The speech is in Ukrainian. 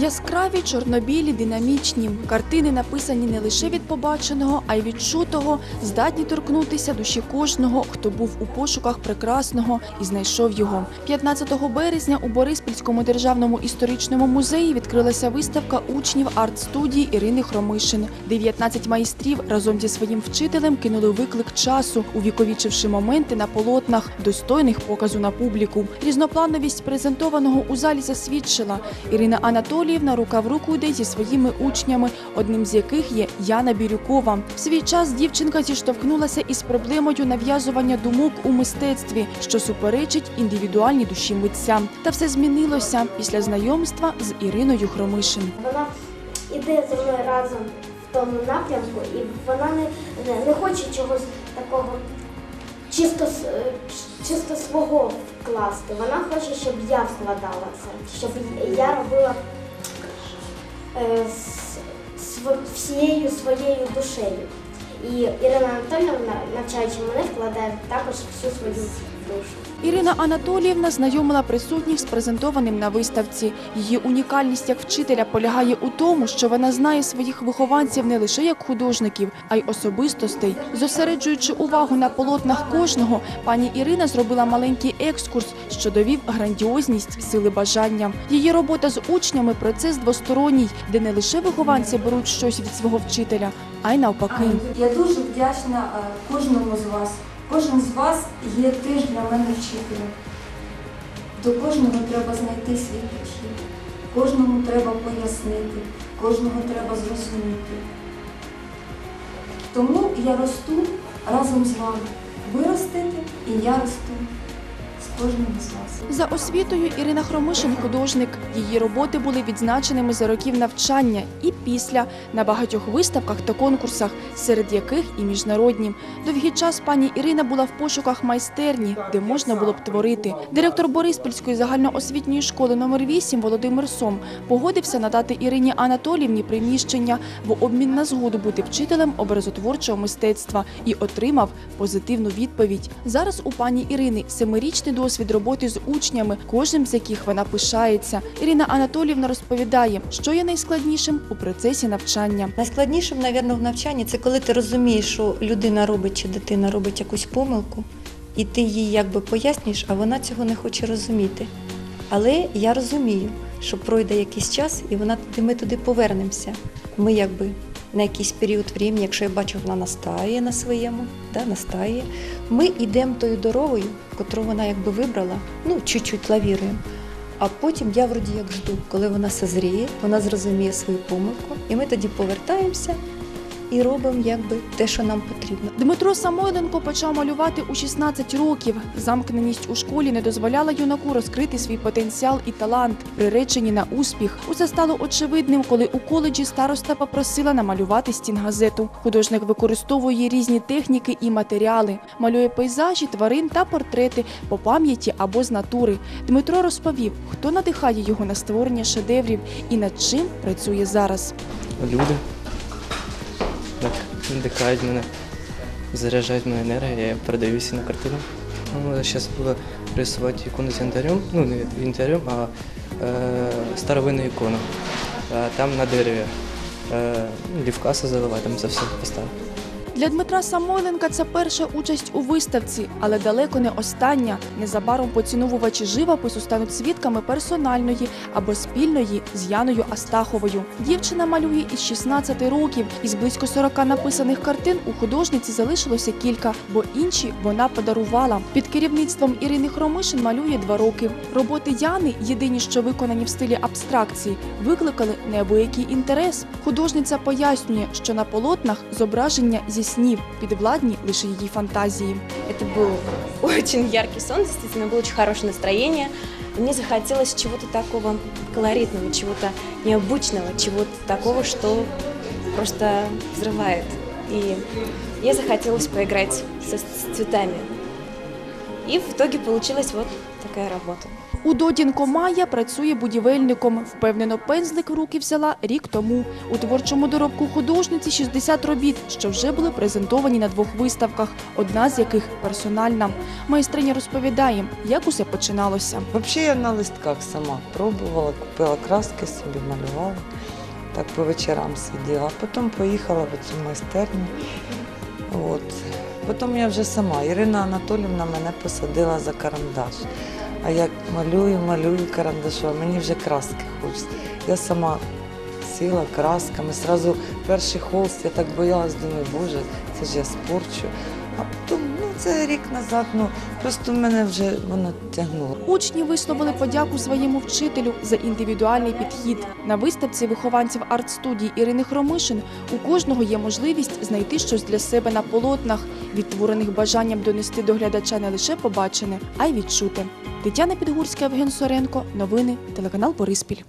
Яскраві, чорнобілі, динамічні. Картини написані не лише від побаченого, а й відчутого, здатні торкнутися душі кожного, хто був у пошуках прекрасного і знайшов його. 15 березня у Бориспільському державному історичному музеї відкрилася виставка учнів арт-студії Ірини Хромишин. 19 майстрів разом зі своїм вчителем кинули виклик часу, увіковічивши моменти на полотнах, достойних показу на публіку. Різноплановість презентованого у залі засвідчила. Ірина Анатоліївна рука в руку йде зі своїми учнями, одним з яких є Яна Бірюкова. В свій час дівчинка зіштовхнулася із проблемою нав'язування думок у мистецтві, що суперечить індивідуальній душі митця. Та все змінилося після знайомства з Іриною Хромишин. Вона йде зі мною разом в тому напрямку, і вона не, не, хоче чогось такого чисто, е, чисто свого вкласти. Вона хоче, щоб я вкладала це, щоб я робила з, всією своєю душею. І Ірина Анатоліївна, навчаючи мене, вкладає також всю свою душу. Ірина Анатоліївна знайомила присутніх з презентованим на виставці. Її унікальність як вчителя полягає у тому, що вона знає своїх вихованців не лише як художників, а й особистостей. Зосереджуючи увагу на полотнах кожного, пані Ірина зробила маленький екскурс, що довів грандіозність сили бажання. Її робота з учнями процес двосторонній, де не лише вихованці беруть щось від свого вчителя, а й навпаки. Я дуже вдячна е, кожному з вас. Кожен з вас є теж для мене вчителем. До кожного треба знайти свій підхід, кожному треба пояснити, кожного треба зрозуміти. Тому я росту разом з вами. Ви ростете, і я росту з кожним з вас. За освітою Ірина Хромишин художник. Її роботи були відзначеними за років навчання і після на багатьох виставках та конкурсах, серед яких і міжнародні. Довгий час пані Ірина була в пошуках майстерні, де можна було б творити. Директор Бориспільської загальноосвітньої школи номер 8 Володимир Сом погодився надати Ірині Анатоліївні приміщення в обмін на згоду бути вчителем образотворчого мистецтва і отримав позитивну відповідь. Зараз у пані Ірини семирічний досвід роботи з учнями, кожним з яких вона пишається. Ірина Анатоліївна розповідає, що є найскладнішим у процесі навчання. Найскладнішим, мабуть, в навчанні це коли ти розумієш, що людина робить чи дитина робить якусь помилку, і ти їй якби пояснюєш, а вона цього не хоче розуміти. Але я розумію, що пройде якийсь час, і вона ми туди повернемося. Ми якби на якийсь період времени, якщо я бачу, вона настає на своєму, да, настає, ми йдемо тою дорогою, яку вона якби вибрала, ну, чуть-чуть лавіруємо. А потім я вроді як жду, коли вона созріє, вона зрозуміє свою помилку, і ми тоді повертаємося і робимо якби те, що нам потрібно. Дмитро Самойленко почав малювати у 16 років. Замкненість у школі не дозволяла юнаку розкрити свій потенціал і талант, приречені на успіх. Усе стало очевидним, коли у коледжі староста попросила намалювати стінгазету. Художник використовує різні техніки і матеріали, малює пейзажі, тварин та портрети по пам'яті або з натури. Дмитро розповів, хто надихає його на створення шедеврів і над чим працює зараз. люди надихають мене, заряджають мене енергію, я передаюся на картину. Ну, зараз буду рисувати ікону з янтарем, ну не янтарем, а е, старовинну ікону. Там на дереві. Е, лівкаса заливати, там це все поставив. Для Дмитра Самойленка це перша участь у виставці, але далеко не остання. Незабаром поціновувачі живопису стануть свідками персональної або спільної з Яною Астаховою. Дівчина малює із 16 років. Із близько 40 написаних картин у художниці залишилося кілька, бо інші вона подарувала. Під керівництвом Ірини Хромишин малює два роки. Роботи Яни, єдині, що виконані в стилі абстракції, викликали неабиякий інтерес. Художниця пояснює, що на полотнах зображення зі снів підвладні лише її фантазії. Это был очень яркий сон, действительно, было очень хорошее настроение. И Мне захотелось чего-то такого колоритного, чего-то необычного, чего-то такого, что просто взрывает. И мне захотелось поиграть со, с цветами. И в итоге получилась вот такая работа. У Додінко Майя працює будівельником. Впевнено, пензлик в руки взяла рік тому. У творчому доробку художниці 60 робіт, що вже були презентовані на двох виставках, одна з яких персональна. Майстриня розповідає, як усе починалося. Взагалі я на листках сама пробувала, купила краски собі, малювала. Так по вечорам сиділа. Потім поїхала в цю майстерню. От. Потім я вже сама. Ірина Анатолівна мене посадила за карандаш. А як малюю, малюю карандашом, мені вже краски хочеться. Я сама сіла красками. Сразу перший холст, я так боялась, думаю, боже, це ж я спорчу. А потім, це рік назад, ну просто мене вже воно тягнуло. Учні висловили подяку своєму вчителю за індивідуальний підхід. На виставці вихованців арт-студії Ірини Хромишин у кожного є можливість знайти щось для себе на полотнах, відтворених бажанням донести до глядача не лише побачене, а й відчути. Тетяна Підгурська, Євген Соренко. Новини телеканал Бориспіль.